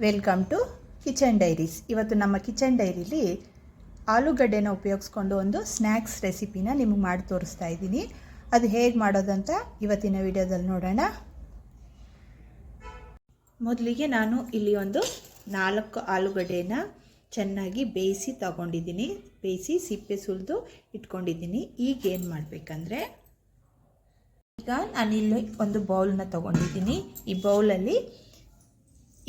Welcome to kitchen diaries ಇವತ್ತು ನಮ್ಮ kitchen ಡೈರಿಲಿ ಆಲೂಗಡ್ಡೆನ ಉಪಯೋಗಿಸ್ಕೊಂಡು ಒಂದು ಸ್ನ್ಯಾಕ್ಸ್ ರೆಸಿಪಿನ ನಿಮಗೆ ಮಾಡಿ ತೋರಿಸ್ತಾ ಇದ್ದೀನಿ. ಅದು ಹೇಗೆ ಮಾಡೋದಂತ ಇವತ್ತಿನ ವಿಡಿಯೋದಲ್ಲಿ ನೋಡೋಣ. ಮೊದಲಿಗೆ ನಾನು ಇಲ್ಲಿ ಒಂದು ನಾಲ್ಕು ಆಲೂಗಡ್ಡೆನ ಚೆನ್ನಾಗಿ ಬೇಯಿಸಿ ತಗೊಂಡಿದ್ದೀನಿ. ಬೇಯಿಸಿ ಸಿಪ್ಪೆ ಸುಲಿದು ಇಟ್ಕೊಂಡಿದ್ದೀನಿ. ಈಗ ಏನು ಮಾಡಬೇಕಂದ್ರೆ, ಈಗ ನಾನಿಲ್ಲಿ ಒಂದು ಬೌಲ್ನ ತಗೊಂಡಿದ್ದೀನಿ. ಈ ಬೌಲಲ್ಲಿ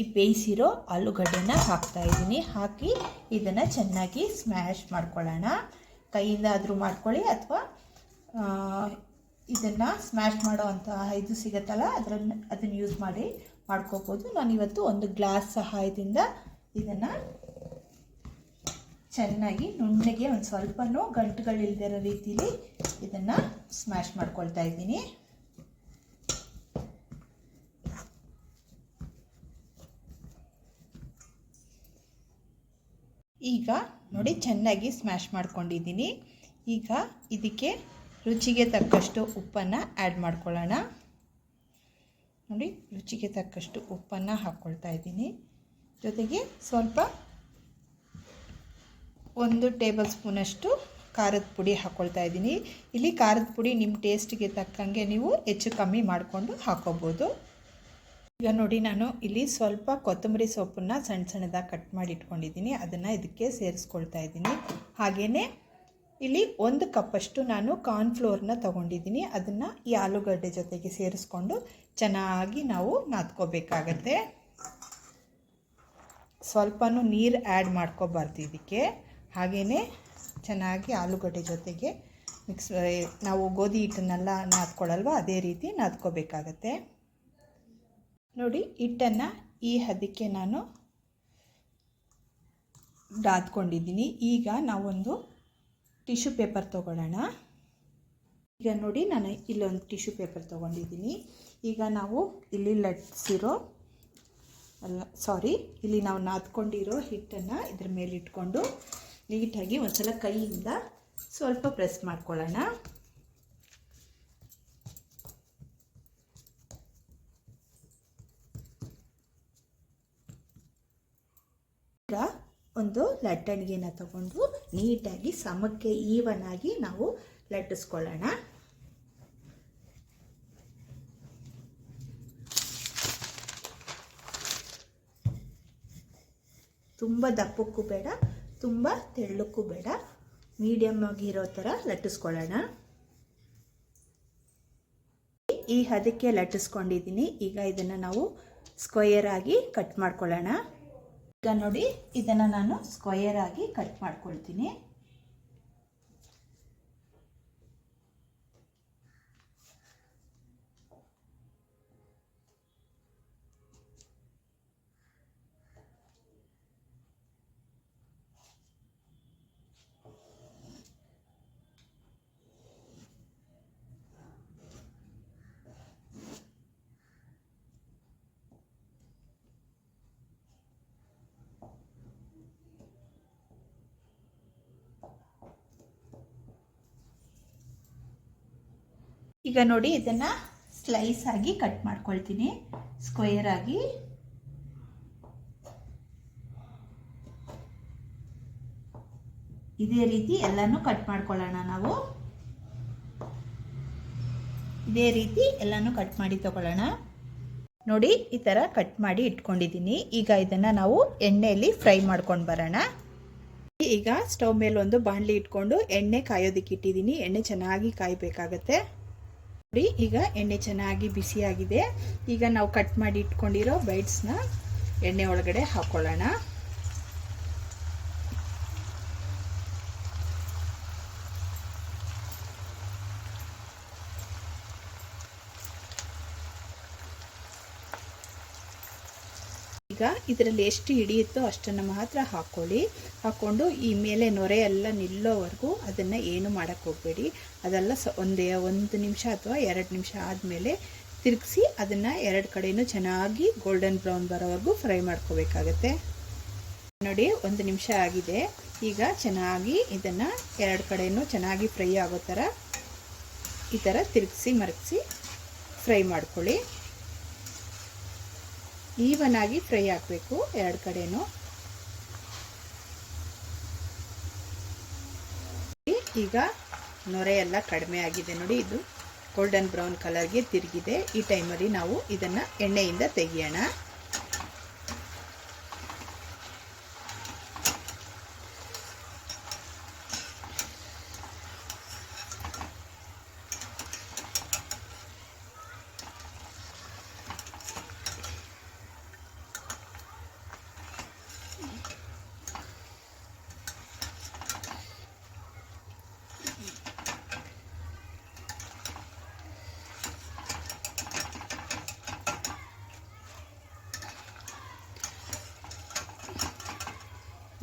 ಈ ಬೇಯಿಸಿರೋ ಆಲೂಗಡ್ಡೆನ ಹಾಕ್ತಾ ಇದ್ದೀನಿ. ಹಾಕಿ ಇದನ್ನು ಚೆನ್ನಾಗಿ ಸ್ಮ್ಯಾಶ್ ಮಾಡ್ಕೊಳ್ಳೋಣ. ಕೈಯಿಂದ ಆದರೂ ಮಾಡ್ಕೊಳ್ಳಿ ಅಥವಾ ಇದನ್ನು ಸ್ಮ್ಯಾಶ್ ಮಾಡೋ ಅಂಥ ಇದು ಸಿಗುತ್ತಲ್ಲ ಅದನ್ನು ಅದನ್ನು ಯೂಸ್ ಮಾಡಿ ಮಾಡ್ಕೋಬೋದು. ನಾನಿವತ್ತು ಒಂದು ಗ್ಲಾಸ್ ಸಹಾಯದಿಂದ ಇದನ್ನು ಚೆನ್ನಾಗಿ ನುಣ್ಣಗೆ ಒಂದು ಸ್ವಲ್ಪನೂ ಗಂಟುಗಳಿಲ್ದಿರೋ ರೀತಿಲಿ ಇದನ್ನು ಸ್ಮ್ಯಾಶ್ ಮಾಡ್ಕೊಳ್ತಾ ಇದ್ದೀನಿ. ಈಗ ನೋಡಿ ಚೆನ್ನಾಗಿ ಸ್ಮ್ಯಾಶ್ ಮಾಡ್ಕೊಂಡಿದ್ದೀನಿ. ಈಗ ಇದಕ್ಕೆ ರುಚಿಗೆ ತಕ್ಕಷ್ಟು ಉಪ್ಪನ್ನು ಆ್ಯಡ್ ಮಾಡ್ಕೊಳ್ಳೋಣ. ನೋಡಿ ರುಚಿಗೆ ತಕ್ಕಷ್ಟು ಉಪ್ಪನ್ನು ಹಾಕ್ಕೊಳ್ತಾ ಇದ್ದೀನಿ. ಜೊತೆಗೆ ಸ್ವಲ್ಪ ಒಂದು ಟೇಬಲ್ ಸ್ಪೂನಷ್ಟು ಖಾರದ ಪುಡಿ ಹಾಕ್ಕೊಳ್ತಾ ಇದ್ದೀನಿ. ಇಲ್ಲಿ ಖಾರದ ಪುಡಿ ನಿಮ್ಮ ಟೇಸ್ಟಿಗೆ ತಕ್ಕಂಗೆ ನೀವು ಹೆಚ್ಚು ಕಮ್ಮಿ ಮಾಡಿಕೊಂಡು ಹಾಕೋಬೋದು ಈಗ ನೋಡಿ ನಾನು ಇಲ್ಲಿ ಸ್ವಲ್ಪ ಕೊತ್ತಂಬರಿ ಸೊಪ್ಪನ್ನು ಸಣ್ಣ ಸಣ್ಣದಾಗಿ ಕಟ್ ಮಾಡಿ ಇಟ್ಕೊಂಡಿದ್ದೀನಿ. ಅದನ್ನು ಇದಕ್ಕೆ ಸೇರಿಸ್ಕೊಳ್ತಾ ಇದ್ದೀನಿ. ಹಾಗೆಯೇ ಇಲ್ಲಿ ಒಂದು ಕಪ್ಪಷ್ಟು ನಾನು ಕಾರ್ನ್ಫ್ಲೋರ್ನ ತೊಗೊಂಡಿದ್ದೀನಿ. ಅದನ್ನು ಈ ಆಲೂಗಡ್ಡೆ ಜೊತೆಗೆ ಸೇರಿಸ್ಕೊಂಡು ಚೆನ್ನಾಗಿ ನಾವು ನಾದ್ಕೋಬೇಕಾಗತ್ತೆ. ಸ್ವಲ್ಪನೂ ನೀರು ಆ್ಯಡ್ ಮಾಡ್ಕೋಬಾರ್ದು ಇದಕ್ಕೆ. ಹಾಗೆಯೇ ಚೆನ್ನಾಗಿ ಆಲೂಗಡ್ಡೆ ಜೊತೆಗೆ ಮಿಕ್ಸ್ ನಾವು ಗೋಧಿ ಹಿಟ್ಟನ್ನೆಲ್ಲ ನಾದ್ಕೊಳ್ಳಲ್ವ? ಅದೇ ರೀತಿ ನಾದ್ಕೋಬೇಕಾಗತ್ತೆ. ನೋಡಿ, ಹಿಟ್ಟನ್ನು ಈ ಹದಕ್ಕೆ ನಾನು ನಾದ್ಕೊಂಡಿದ್ದೀನಿ ಈಗ ನಾವೊಂದು ಟಿಶ್ಯೂ ಪೇಪರ್ ತೊಗೊಳ್ಳೋಣ. ಈಗ ನೋಡಿ, ನಾನು ಇಲ್ಲೊಂದು ಟಿಶ್ಯೂ ಪೇಪರ್ ತೊಗೊಂಡಿದ್ದೀನಿ. ಈಗ ನಾವು ಇಲ್ಲಿ ಲಟ್ಸಿರೋ, ಅಲ್ಲ ಸಾರಿ ಇಲ್ಲಿ ನಾವು ನಾದ್ಕೊಂಡಿರೋ ಹಿಟ್ಟನ್ನು ಇದ್ರ ಮೇಲೆ ಇಟ್ಕೊಂಡು ನೀಟಾಗಿ ಒಂದ್ಸಲ ಕೈಯಿಂದ ಸ್ವಲ್ಪ ಪ್ರೆಸ್ ಮಾಡ್ಕೊಳ್ಳೋಣ. ಒಂದು ಲಟ್ಟಣಿಗೆನ ತಗೊಂಡು ನೀಟಾಗಿ ಸಮಕ್ಕೆ ಈವನ್ ಆಗಿ ನಾವು ಲಟ್ಟಿಸ್ಕೊಳ್ಳೋಣ. ತುಂಬ ದಪ್ಪಕ್ಕೂ ಬೇಡ, ತುಂಬ ತೆಳ್ಳಕ್ಕೂ ಬೇಡ ಮೀಡಿಯಮ್ ಆಗಿರೋ ಥರ ಲಟ್ಟಿಸ್ಕೊಳ್ಳೋಣ. ಈ ಹದಕ್ಕೆ ಲಟ್ಟಿಸ್ಕೊಂಡಿದ್ದೀನಿ, ಈಗ ಇದನ್ನು ನಾವು ಸ್ಕ್ವಯರ್ ಆಗಿ ಕಟ್ ಮಾಡ್ಕೊಳ್ಳೋಣ. ಈಗ ನೋಡಿ ಇದನ್ನು ನಾನು ಸ್ಕ್ವಯರ್ ಆಗಿ ಕಟ್ ಮಾಡ್ಕೊಳ್ತೀನಿ. ಈಗ ನೋಡಿ ಇದನ್ನು ಸ್ಲೈಸ್ ಆಗಿ ಕಟ್ ಮಾಡ್ಕೊಳ್ತೀನಿ. ಸ್ಕ್ವೇರ್ ಆಗಿ. ಇದೇ ರೀತಿ ಎಲ್ಲನೂ ಕಟ್ ಮಾಡ್ಕೊಳ್ಳೋಣ ನಾವು. ಇದೇ ರೀತಿ ಎಲ್ಲನೂ ಕಟ್ ಮಾಡಿ ತಗೊಳ್ಳೋಣ. ನೋಡಿ ಈ ಥರ ಕಟ್ ಮಾಡಿ ಇಟ್ಕೊಂಡಿದ್ದೀನಿ. ಈಗ ಇದನ್ನು ನಾವು ಎಣ್ಣೆಯಲ್ಲಿ ಫ್ರೈ ಮಾಡ್ಕೊಂಡು ಬರೋಣ. ಈಗ ಸ್ಟವ್ ಮೇಲೆ ಒಂದು ಬಾಣಲಿ ಇಟ್ಕೊಂಡು ಎಣ್ಣೆ ಕಾಯೋದಕ್ಕೆ ಇಟ್ಟಿದ್ದೀನಿ. ಎಣ್ಣೆ ಚೆನ್ನಾಗಿ ಕಾಯಬೇಕಾಗತ್ತೆ. ನೋಡಿ ಈಗ ಎಣ್ಣೆ ಚೆನ್ನಾಗಿ ಬಿಸಿಯಾಗಿದೆ ಈಗ ನಾವು ಕಟ್ ಮಾಡಿ ಇಟ್ಕೊಂಡಿರೋ ಬೈಟ್ಸ್ನ ಎಣ್ಣೆ ಒಳಗಡೆ ಹಾಕ್ಕೊಳ್ಳೋಣ ಇದರಲ್ಲಿ ಎಷ್ಟು ಹಿಡಿಯುತ್ತೋ ಅಷ್ಟನ್ನು ಮಾತ್ರ ಹಾಕ್ಕೊಳ್ಳಿ ಹಾಕ್ಕೊಂಡು ಈ ಮೇಲೆ ನೊರೆ ಎಲ್ಲ ನಿಲ್ಲೋವರೆಗೂ ಅದನ್ನು ಏನು ಮಾಡೋಕ್ಕೆ ಹೋಗಬೇಡಿ. ಅದೆಲ್ಲ ಸ ಒಂದೇ ಒಂದು ನಿಮಿಷ ಅಥವಾ ಎರಡು ನಿಮಿಷ ಆದಮೇಲೆ ತಿರುಗಿಸಿ ಅದನ್ನು ಎರಡು ಕಡೆಯೂ ಚೆನ್ನಾಗಿ ಗೋಲ್ಡನ್ ಬ್ರೌನ್ ಬರೋವರೆಗೂ ಫ್ರೈ ಮಾಡ್ಕೋಬೇಕಾಗತ್ತೆ. ನೋಡಿ, ಒಂದು ನಿಮಿಷ ಆಗಿದೆ. ಈಗ ಚೆನ್ನಾಗಿ ಇದನ್ನು ಎರಡು ಕಡೆಯೂ ಚೆನ್ನಾಗಿ ಫ್ರೈ ಆಗೋ ಥರ ಈ ಥರ ತಿರುಗಿಸಿ ಮರಗಿಸಿ ಫ್ರೈ ಮಾಡ್ಕೊಳ್ಳಿ. ಈವನ್ ಆಗಿ ಫ್ರೈ ಹಾಕಬೇಕು ಎರಡು ಕಡೆನೂ. ಈಗ ನೊರೆ ಎಲ್ಲ ಕಡಿಮೆ ಆಗಿದೆ ನೋಡಿ, ಇದು ಗೋಲ್ಡನ್ ಬ್ರೌನ್ ಕಲರ್ಗೆ ತಿರುಗಿದೆ. ಈ ಟೈಮಲ್ಲಿ ನಾವು ಇದನ್ನು ಎಣ್ಣೆಯಿಂದ ತೆಗಿಯೋಣ.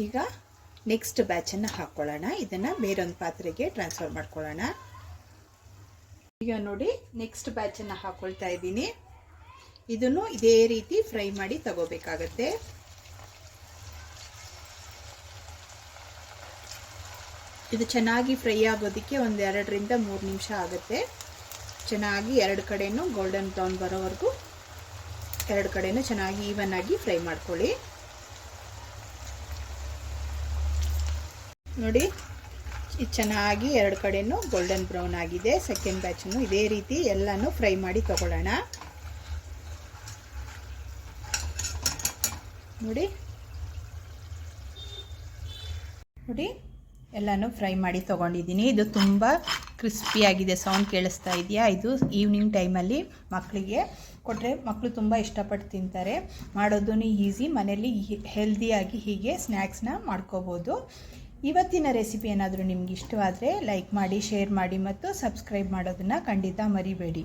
ಈಗ ನೆಕ್ಸ್ಟ್ ಬ್ಯಾಚನ್ನು ಹಾಕ್ಕೊಳ್ಳೋಣ ಇದನ್ನು ಬೇರೊಂದು ಪಾತ್ರೆಗೆ ಟ್ರಾನ್ಸ್ಫರ್ ಮಾಡ್ಕೊಳ್ಳೋಣ. ಈಗ ನೋಡಿ ನೆಕ್ಸ್ಟ್ ಬ್ಯಾಚನ್ನು ಹಾಕ್ಕೊಳ್ತಾ ಇದ್ದೀನಿ. ಇದನ್ನು ಇದೇ ರೀತಿ ಫ್ರೈ ಮಾಡಿ ತಗೋಬೇಕಾಗತ್ತೆ. ಇದು ಚೆನ್ನಾಗಿ ಫ್ರೈ ಆಗೋದಕ್ಕೆ ಒಂದು ಎರಡರಿಂದ ಮೂರು ನಿಮಿಷ ಆಗುತ್ತೆ. ಚೆನ್ನಾಗಿ ಎರಡು ಕಡೆಯೂ ಗೋಲ್ಡನ್ ಬ್ರೌನ್ ಬರೋವರೆಗೂ ಎರಡು ಕಡೆಯೂ ಚೆನ್ನಾಗಿ ಈವನ್ ಆಗಿ ಫ್ರೈ ಮಾಡ್ಕೊಳ್ಳಿ. ನೋಡಿ. ಇದು ಚೆನ್ನಾಗಿ ಎರಡು ಕಡೆಯೂ ಗೋಲ್ಡನ್ ಬ್ರೌನ್ ಆಗಿದೆ. ಸೆಕೆಂಡ್ ಬ್ಯಾಚನ್ನು ಇದೇ ರೀತಿ ಎಲ್ಲನೂ ಫ್ರೈ ಮಾಡಿ ತಗೊಳ್ಳೋಣ. ನೋಡಿ. ನೋಡಿ, ಎಲ್ಲನೂ ಫ್ರೈ ಮಾಡಿ ತೊಗೊಂಡಿದ್ದೀನಿ. ಇದು ತುಂಬ ಕ್ರಿಸ್ಪಿಯಾಗಿದೆ ಸೌಂಡ್ ಕೇಳಿಸ್ತಾ ಇದೆಯಾ? ಇದು ಈವ್ನಿಂಗ್ ಟೈಮಲ್ಲಿ ಮಕ್ಕಳಿಗೆ ಕೊಟ್ಟರೆ ಮಕ್ಕಳು ತುಂಬ ಇಷ್ಟಪಟ್ಟು ತಿಂತಾರೆ. ಮಾಡೋದೂ ಈಸಿ ಮನೇಲಿ ಹೆಲ್ದಿಯಾಗಿ ಹೀಗೆ ಸ್ನ್ಯಾಕ್ಸ್ನ ಮಾಡ್ಕೋಬೋದು. ಇವತ್ತಿನ ರೆಸಿಪಿ ಏನಾದರೂ ನಿಮ್ಗೆ ಇಷ್ಟವಾದರೆ ಲೈಕ್ ಮಾಡಿ ಶೇರ್ ಮಾಡಿ ಮತ್ತು ಸಬ್ಸ್ಕ್ರೈಬ್ ಮಾಡೋದನ್ನು ಖಂಡಿತ ಮರಿಬೇಡಿ.